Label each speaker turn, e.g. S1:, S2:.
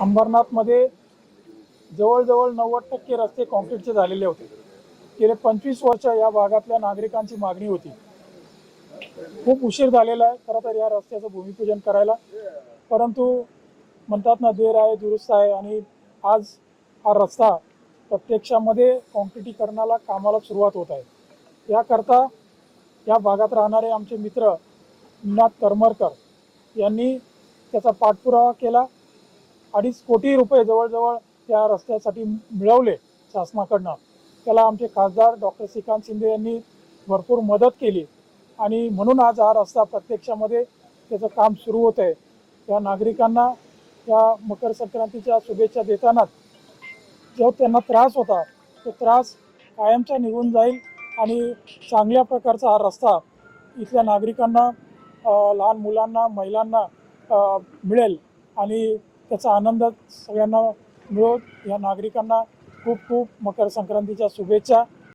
S1: अंबरनाथमध्ये जवळजवळ नव्वद टक्के रस्ते कॉन्क्रीटचे झालेले होते. गेले पंचवीस वर्ष या भागातल्या नागरिकांची मागणी होती. खूप उशीर झालेला आहे खरं तर या रस्त्याचं भूमिपूजन करायला. परंतु म्हणतात ना देर आहे दुरुस्त आहे आणि आज हा रस्ता प्रत्यक्षामध्ये कॉन्क्रिटीकरणाला कामाला सुरुवात होत आहे. याकरता या भागात राहणारे आमचे मित्र निनाद करमरकर यांनी त्याचा पाठपुरावा केला. अडीच कोटी रुपये जवळजवळ त्या रस्त्यासाठी मिळवले शासनाकडनं. त्याला आमचे खासदार डॉक्टर श्रीकांत शिंदे यांनी भरपूर मदत केली. आणि म्हणून आज हा रस्ता प्रत्यक्षामध्ये त्याचं काम सुरू होत आहे. या नागरिकांना या मकर संक्रांतीच्या शुभेच्छा देतानाच जो त्यांना त्रास होता तो त्रास कायमचा निघून जाईल आणि चांगल्या प्रकारचा हा रस्ता इथल्या नागरिकांना लहान मुलांना महिलांना मिळेल. आणि त्याचा आनंद सगळ्यांना मिळो. या नागरिकांना खूप खूप मकर संक्रांतीच्या शुभेच्छा.